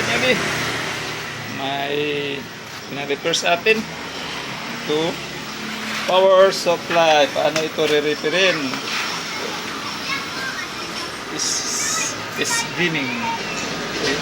mga kanyabi. May pina-repair sa atin. Ito, power supply. Paano ito re-repairin? Is, is dimming. Okay.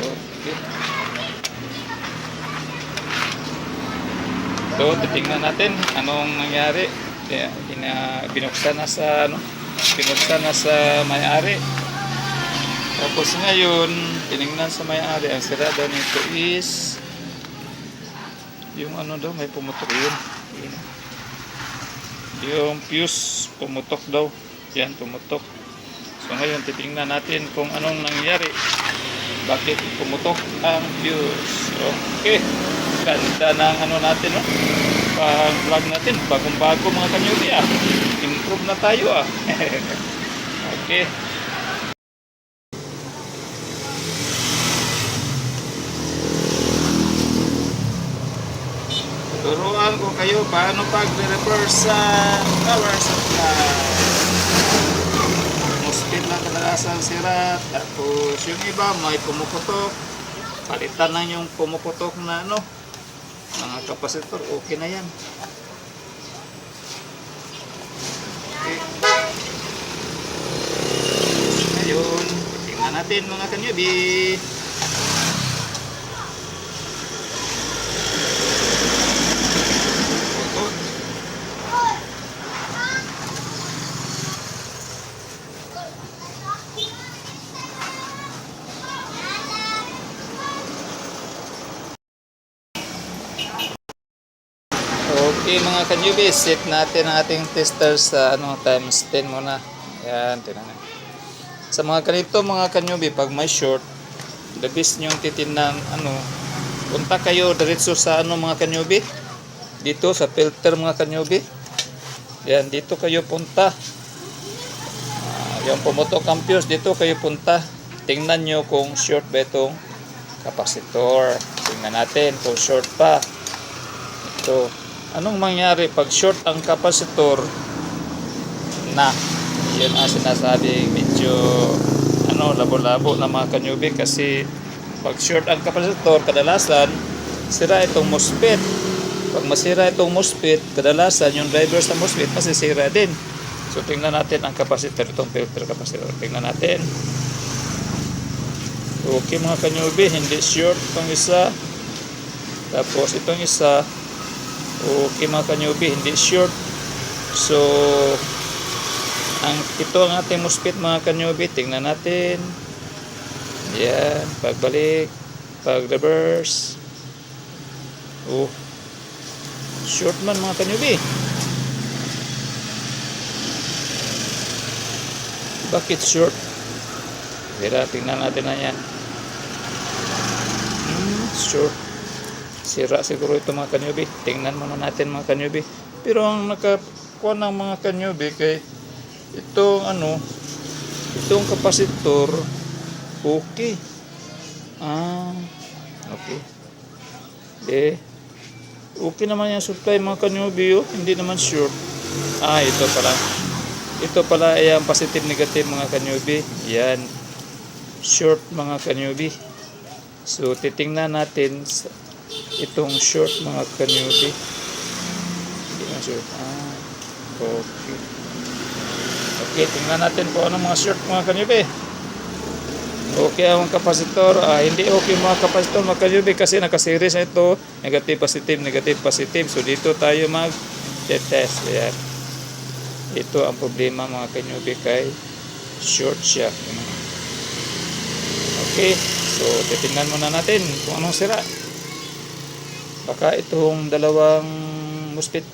Okay. So, titingnan natin anong nangyari. Kaya, ina, binuksan na sa, ano, binuksan na sa may-ari. Tapos ngayon, tiningnan sa may-ari, ang sira daw nito is, yung ano daw, may pumutok yun. Yun. Yung fuse, pumutok daw. Yan, pumutok. So ngayon, titingnan natin kung anong nangyari. Bakit pumutok ang fuse. Okay. Ganda ng ano natin, no? Pang vlog natin. Bagong-bago mga kanyubi, ah. Improve na tayo, ah. Okay. Turuan ko kayo paano pag-reverse sa power supply. Muspit lang kadalasan sira. Tapos yung iba may pumuputok. Palitan lang yung pumuputok na ano. Mga kapasitor, okay na yan. Ngayon, tingnan natin mga kanyubi. Okay mga kanyubi, set natin ang ating tester sa ano, times 10 muna. Yan, tinan. Sa mga ganito mga kanyubi, pag may short, the best nyong titinang ano, punta kayo diretso sa ano mga kanyubi, dito sa filter mga kanyubi. Yan, dito kayo punta. Ah, yung pumutok ang fuse, dito kayo punta. Tingnan nyo kung short ba itong kapasitor. Tingnan natin kung short pa. Ito. Anong mangyari pag short ang kapasitor na yun ang sinasabi medyo ano labo-labo na mga kanyubi kasi pag short ang kapasitor kadalasan sira itong MOSFET. Pag masira itong MOSFET kadalasan yung driver sa MOSFET masisira din. So tingnan natin ang kapasitor itong filter kapasitor tingnan natin. Okay mga kanyubi hindi short itong isa. Tapos itong isa. Okay mga kanyubi hindi short. So ang ito ang ating MOSFET mga kanyubi tingnan natin. Yan pagbalik pag reverse oh. Short man mga kanyubi bakit short? Tira, tingnan natin na yan. Hmm, short. Sira siguro ito mga kanyubi tingnan muna natin mga kanyubi pero ang nakakuha ng mga kanyubi kay itong ano itong kapasitor okay. Ah okay eh okay naman yung supply mga kanyubi oh. hindi naman short ah ito pala. Ito pala ay ang positive negative mga kanyubi yan. Short mga kanyubi so titingnan natin itong short mga kanyubi hindi na short ah okay okay tingnan natin po ano mga short mga kanyubi okay ang kapasitor. Ah, hindi okay mga kapasitor mga kanyubi kasi nakaseries na ito. Negative positive negative positive. So dito tayo mag test yan ito ang problema mga kanyubi kay short siya. Okay so titingnan muna natin kung anong sira. Baka itong dalawang muspit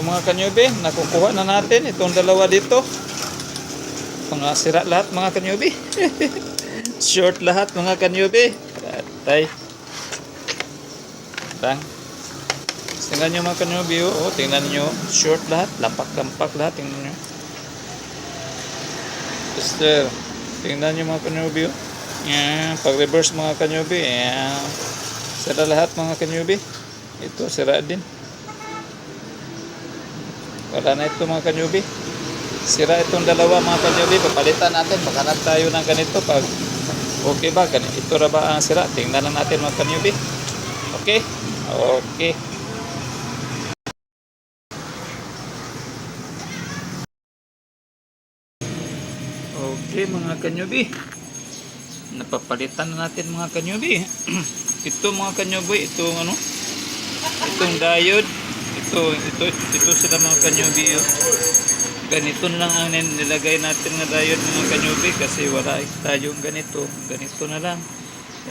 ito mga kanyubi nakukuha na natin itong dalawa dito mga sira lahat mga kanyubi short lahat mga kanyubi patay tang tingnan nyo mga kanyubi oh, tingnan nyo short lahat lampak-lampak lahat tingnan nyo Mister, tingnan nyo mga kanyubi oh. Yan, pag reverse mga kanyubi, yan. Sira lahat mga kanyubi. Ito, sira din. Wala na ito mga kanyubi. Sira itong dalawa mga kanyubi. Papalitan natin. Maghanap tayo ng ganito pag okay ba? Ito na ba ang sira? Tingnan na natin mga kanyubi. Okay? Okay. Okay mga kanyubi. Napapalitan na natin mga kanyubi. ito mga kanyubi, itong ano? Itong diode. Ito, ito, ito sila mga kanyubi. Oh. Ganito lang ang nilagay natin na diode mga kanyubi kasi wala tayong ganito. Ganito na lang.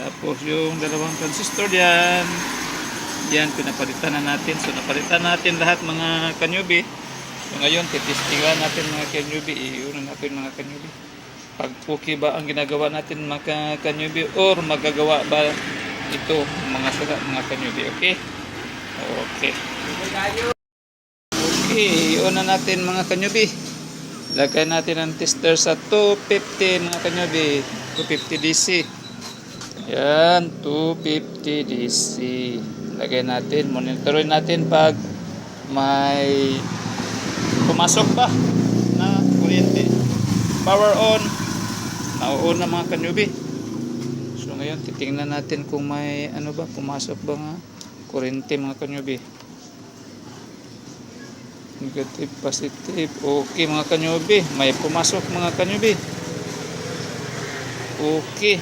Tapos yung dalawang transistor yan. Yan, pinapalitan na natin. So, napalitan natin lahat mga kanyubi. So, ngayon, titistingan natin mga kanyubi. Iunan natin mga kanyubi. Pag okay ba ang ginagawa natin mga kanyubi or magagawa ba ito mga sira mga kanyubi. Okay? Okay. Okay, iunan natin mga kanyubi. Lagay natin ang tester sa 250 mga kanyubi. 250 DC. Yan, 250 DC. Lagay natin, monitorin natin pag may pumasok ba na kuryente. Power on. Nauuna mga kanyubi. So ngayon, titingnan natin kung may ano ba, pumasok ba nga kuryente mga kanyubi. Negative, positive. Okay mga kanyubi. May pumasok mga kanyubi. Okay.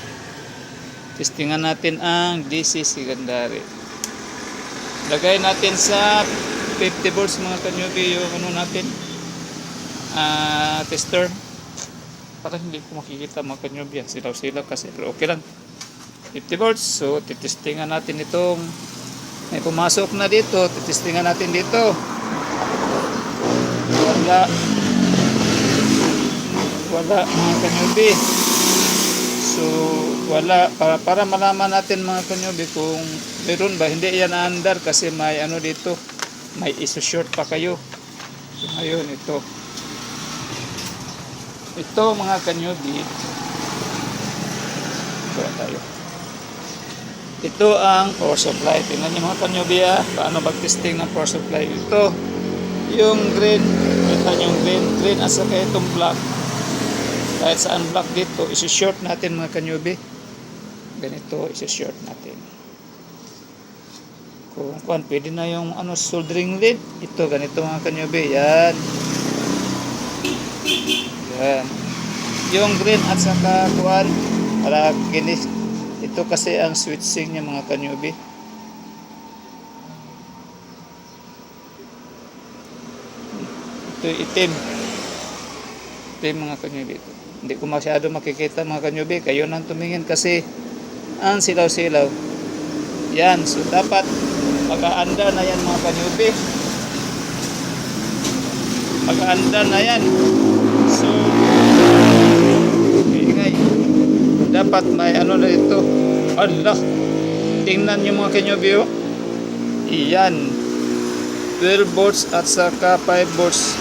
Testingan natin ang DC secondary. Lagay natin sa 50 volts mga kanyubi yung ano natin. ah tester. Parang hindi ko makikita mga kanyubi. Silaw-silaw kasi. Pero okay lang. 50 volts. So, titestingan natin itong may pumasok na dito. Titestingan natin dito. Wala. Wala mga kanyubi. So, wala. Para, para malaman natin mga kanyubi kung meron ba. Hindi yan under kasi may ano dito. May iso-short pa kayo. So, ngayon ito. Ito mga kanyubi. Ito tayo. Ito ang power supply. Tingnan niyo mga kanyubi ah. Paano mag-testing ng power supply. Ito. Yung green. Kita niyo yung green. Green at saka itong black kahit saan block dito, isi-short natin mga kanyubi. Ganito, isi-short natin. Kung kuan, pwede na yung ano, soldering lead. Ito, ganito mga kanyubi. Yan. Yan. Yung green at saka kuan, para ginis. Ito kasi ang switching niya mga kanyubi. Ito itim. Itim mga kanyubi ito. Hindi ko masyado makikita mga kanyubi. Kayo nang tumingin kasi ang silaw-silaw. Yan. So dapat mag-aanda na yan mga kanyubi. Mag-aanda na yan. So. Dapat may ano na ito. Allah. Tingnan nyo mga kanyubi oh. Iyan. 12 volts at saka 5 volts.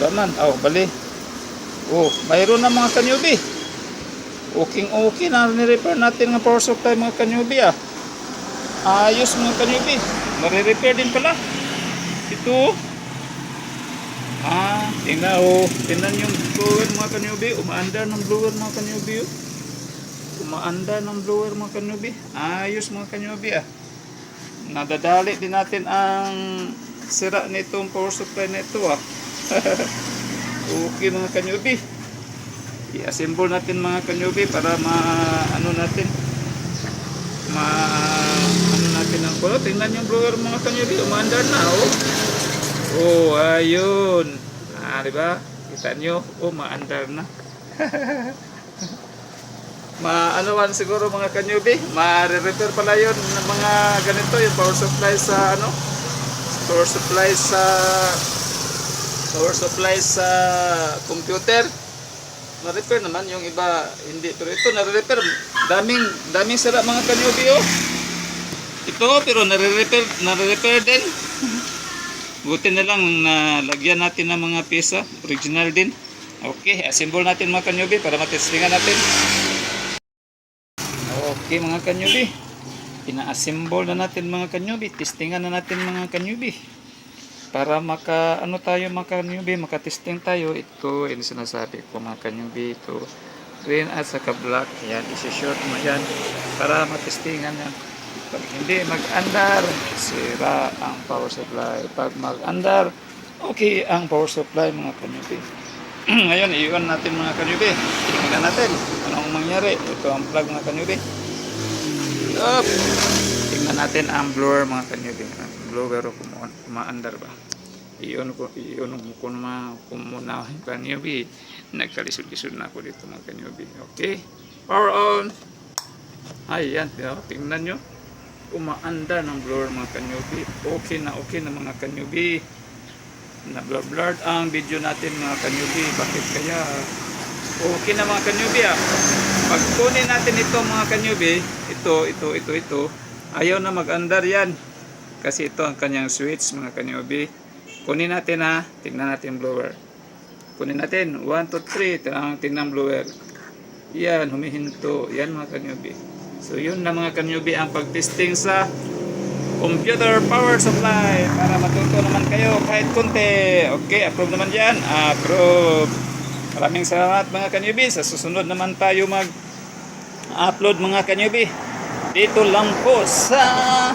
Wala man. Oh, bali. Oh, mayroon na mga kanyubi. Okay, okay na ni-repair natin ng power supply mga kanyubi ah. Ayos mga kanyubi. Nare-repair din pala. Ito. Ah, tingnan oh. Tingnan yung blower mga kanyubi. Umaandar ng blower mga kanyubi oh. Umaandar ng blower mga kanyubi. Ayos mga kanyubi ah. Nadadali din natin ang sira nitong power supply nito ah. Okay mga kanyubi. I-assemble natin mga kanyubi para ma ano natin ma ano natin ang kulo. Tingnan yung blower mga kanyubi. Umandar na oh. Oh, ayun. Ah, di ba? Kita nyo? Oh, maandar na. ma ano man siguro mga kanyubi, ma-repair pala yun ng mga ganito yung power supply sa ano power supply sa power supply sa computer na-repair naman yung iba hindi pero ito na-repair daming daming sira mga kanyubi oh ito pero nare-repair nare-repair din buti na lang na lagyan natin ng mga pyesa original din okay assemble natin mga kanyubi para matestingan natin okay mga kanyubi ina-assemble na natin mga kanyubi testingan na natin mga kanyubi para maka ano tayo mga kanyubi, maka-testing tayo. Ito, yung sinasabi ko mga kanyubi. Ito, green at saka black. Yan, isi-short mo yan para matestingan yan. Pag hindi mag-andar, sira ang power supply. Pag mag-andar, okay ang power supply mga kanyubi. Ngayon, iwan natin mga kanyubi. Tingnan natin anong mangyari. Ito ang plug mga kanyubi. Up. Tingnan natin ang blower mga kanyubi. Ang blower kung uma- umaandar ba. Iyon ko, iyon ko naman kung muna yung kanyubi. Nagkalisod-lisod na ako dito mga kanyubi. Okay. Power on. Ayan, oh, tingnan nyo. Umaanda ng blower mga kanyubi. Okay na okay na mga kanyubi. Na blurred ang video natin mga kanyubi. Bakit kaya? Okay na mga kanyubi ah. Pag kunin natin ito mga kanyubi, ito, ito, ito, ito, ayaw na mag-andar yan. Kasi ito ang kanyang switch mga kanyubi. Kunin natin ha, tingnan natin blower. Kunin natin, 1, 2, 3, tingnan, tingnan blower. Yan, humihinto. Yan mga kanyubi. So yun na mga kanyubi ang pag-testing sa computer power supply para matuto naman kayo kahit konti. Okay, approve naman yan. Approve. Maraming salamat mga kanyubi. Sa susunod naman tayo mag upload mga kanyubi. Dito lang po sa!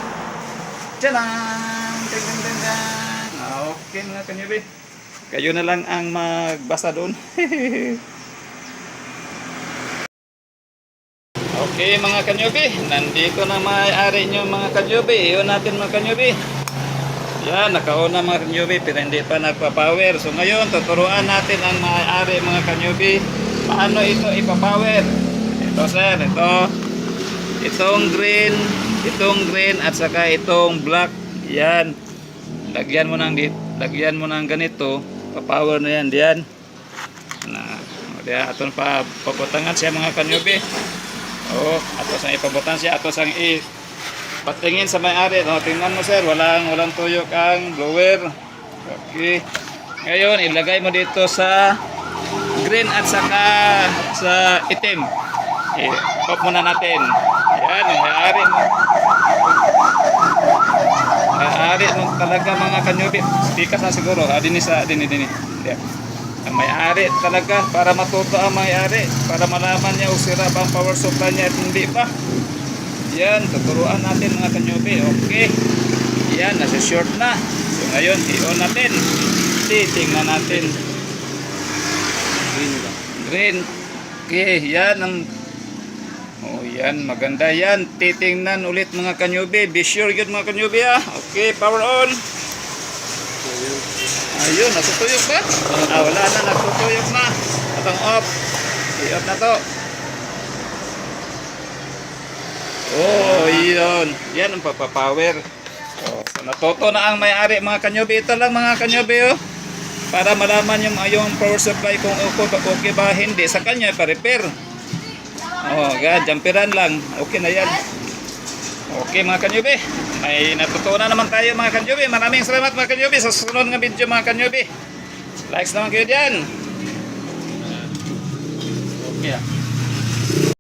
Ding, ding, ding, ding. Ah, Okay mga kanyubi. Kayo na lang ang magbasa doon. Okay mga kanyubi, nandito na may-ari nyo mga kanyubi. Iyon natin mga kanyubi. Yan, nakauna mga kanyubi pero hindi pa nagpa-power. So ngayon, tuturuan natin ang may-ari mga kanyubi. Paano ito ipa-power? Ito sir, ito. Itong green, itong green at saka itong black. Yan. Lagyan mo ng lagyan mo ng ganito. Pa-power na yan diyan. Na, o diya, aton pa pabutangan siya mga kanyubi. Oo, ato sang ipabutan siya, ato sang i patingin sa may-ari. No, tingnan mo sir, walang walang tuyok ang blower. Okay. Ngayon, ilagay mo dito sa green at saka sa itim. I-off muna natin. Yan, yung may-ari mo. May-ari mo talaga mga kanyubi. Pikas na siguro. Ah, dini sa, dini, dini. Yan. Ang may-ari talaga para matuto ang may-ari para malaman niya kung sira ba ang power supply niya at hindi pa. Yan, tuturuan natin mga kanyubi. Okay. Yan, nasa short na. So ngayon, i-on natin. Titingnan natin. Green? Green. Okay, yan ang Oh, yan, maganda yan. Titingnan ulit mga kanyubi. Be sure yun mga kanyubi ah. Okay, power on. Ayun, natutuyok ba? Ah, wala na, natutuyok na. Atong off. I-off na to. Oh, yun. Yan ang papapower. Oh, so natuto na ang may-ari mga kanyobi. Ito lang mga kanyobi oh. Para malaman yung, yung power supply kung okay ba, hindi. Sa kanya, pa-repair. Oh, God, jampiran lang. Okay na yan. Okay mga kanyobi. May natutunan naman tayo mga kanyobi. Maraming salamat mga kanyobi sa susunod nga video mga kanyobi. Likes naman kayo dyan. Okay ah.